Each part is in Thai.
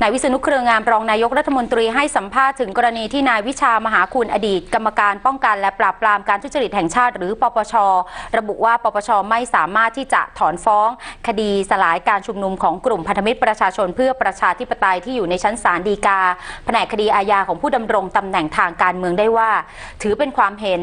นายวิษณุเครืองามรองนายกรัฐมนตรีให้สัมภาษณ์ถึงกรณีที่นายวิชามหาคุณอดีต กรรมการป้องกันและปราบปรามการทุจริตแห่งชาติ หรือปปช ระบุว่าปปชไม่สามารถที่จะถอนฟ้อง คดีสลายการชุมนุมของกลุ่มพันธมิตรประชาชนเพื่อประชาธิปไตยที่อยู่ในชั้นศาลฎีกา แผนกคดีอาญาของผู้ดำรงตำแหน่งทางการเมืองได้ว่า ถือเป็นความเห็น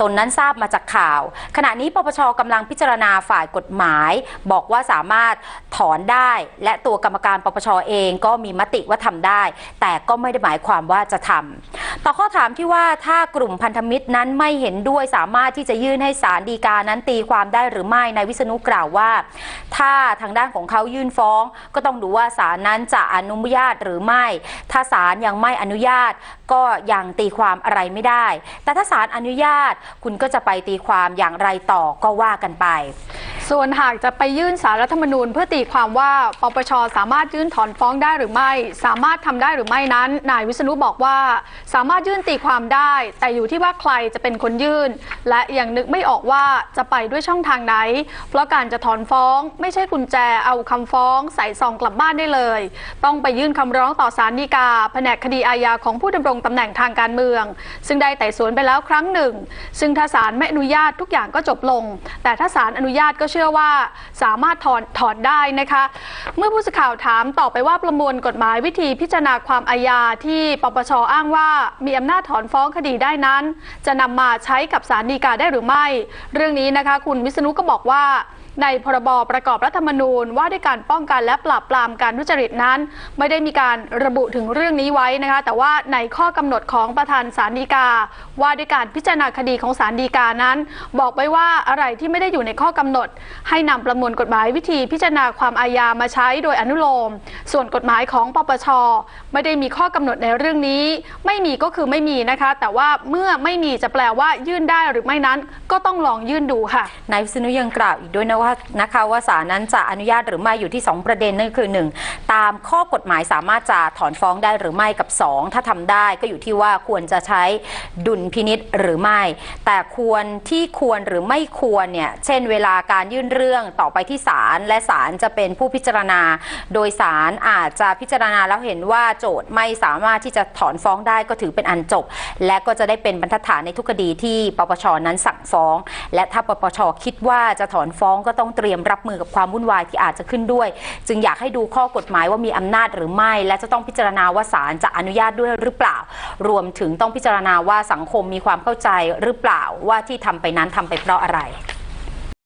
ตนนั้นทราบมาจากข่าว ขณะนี้ปปชกำลังพิจารณาฝ่ายกฎหมาย บอกว่าสามารถถอนได้ และตัวกรรมการปปชเองก็มีมติว่าทำได้ แต่ก็ไม่ได้หมายความว่าจะทำต่อข้อถามที่ว่าถ้ากลุ่มพันธมิตรนั้นไม่เห็นด้วยสามารถที่จะยื่นให้ศาลฎีกานั้นตีความได้หรือไม่นายวิษณุกล่าวว่า ถ้าทางด้านของเขายื่นฟ้อง ก็ต้องดูว่าศาลนั้นจะอนุญาตหรือไม่ ถ้าศาลยังไม่อนุญาตก็ยังตีความอะไรไม่ได้ แต่ถ้าศาลอนุญาตคุณก็จะไปตีความอย่างไรต่อก็ว่ากันไป ส่วนหากจะไปยื่นสารรัฐธรรมนูญเพื่อตีความว่าปปชสามารถยื่นถอนฟ้องได้หรือไม่ สามารถทำได้หรือไม่นั้น นายวิษณุบอกว่า สามารถยื่นตีความได้ แต่อยู่ที่ว่าใครจะเป็นคนยื่น และยังนึกไม่ออกว่าจะไปด้วยช่องทางไหน เพราะการจะถอนฟ้องไม่ใช่กุญแจเอาคำฟ้องใส่ซองกลับบ้านได้เลย ต้องไปยื่นคำร้องต่อศาลฎีกา แผนกคดีอาญาของผู้ดำรงตำแหน่งทางการเมือง ซึ่งได้ไต่สวนไปแล้วครั้งหนึ่ง ซึ่งถ้าศาลไม่อนุญาตทุกอย่างก็จบลง แต่ถ้าศาลอนุญาตก็เชื่อว่าสามารถถอนถอนได้นะคะ เมื่อผู้สื่อข่าวถามต่อไปว่าประมวลกฎหมายวิธีพิจารณาความอาญาที่ปปชอ้างว่ามีอำนาจถอนฟ้องคดีได้นั้น จะนำมาใช้กับศาลฎีกาได้หรือไม่ เรื่องนี้นะคะ คุณวิษณุก็บอกว่า ในพรบประกอบรัฐธรรมนูญ ว่าด้วยการป้องกันและปราบปรามการทุจริตนั้น ไม่ได้มีการระบุถึงเรื่องนี้ไว้นะคะ แต่ว่าในข้อกำหนดของประธานศาลฎีกา ว่าด้วยการพิจารณาคดีของศาลฎีกานั้น บอกไว้ว่าอะไรที่ไม่ได้อยู่ในข้อกำหนด ให้นำประมวลกฎหมายวิธีพิจารณาความอาญามาใช้โดยอนุโลม ส่วนกฎหมายของปปช ไม่ได้มีข้อกำหนดในเรื่องนี้ ไม่มีก็คือไม่มีนะคะ แต่ว่าเมื่อไม่มีจะแปลว่ายื่นได้หรือไม่นั้น ก็ต้องลองยื่นดูค่ะนายวิษณุยังกล่าวอีกด้วยนะว่าานะคะว่าศาลนั้นจะอนุญาตหรือไม่อยู่ที่ 2 ประเด็นนั่นคือ 1 ตามข้อกฎหมายสามารถจะถอนฟ้องได้หรือไม่กับ 2 ถ้าทำได้ก็อยู่ที่ว่าควรจะใช้ดุลพินิษหรือไม่ แต่ควรที่ควรหรือไม่ควรเนี่ยเช่นเวลาการยื่นเรื่องต่อไปที่ศาลและศาลจะเป็นผู้พิจารณา โดยศาลอาจจะพิจารณาแล้วเห็นว่าโจทย์ไม่สามารถที่จะถอนฟ้องได้ก็ถือเป็นอันจบ และก็จะได้เป็นบรรทัดฐานในทุกคดีที่ปปชนั้นสั่งฟ้อง และถ้าปปชคิดว่าจะถอนฟ้องก็ต้องเตรียมรับมือกับความวุ่นวายที่อาจจะขึ้นด้วย จึงอยากให้ดูข้อกฎหมายว่ามีอำนาจหรือไม่ และจะต้องพิจารณาว่าศาลจะอนุญาตด้วยหรือเปล่า รวมถึงต้องพิจารณาว่าสังคมมีความเข้าใจหรือเปล่าว่าที่ทำไปนั้นทำไปเพราะอะไร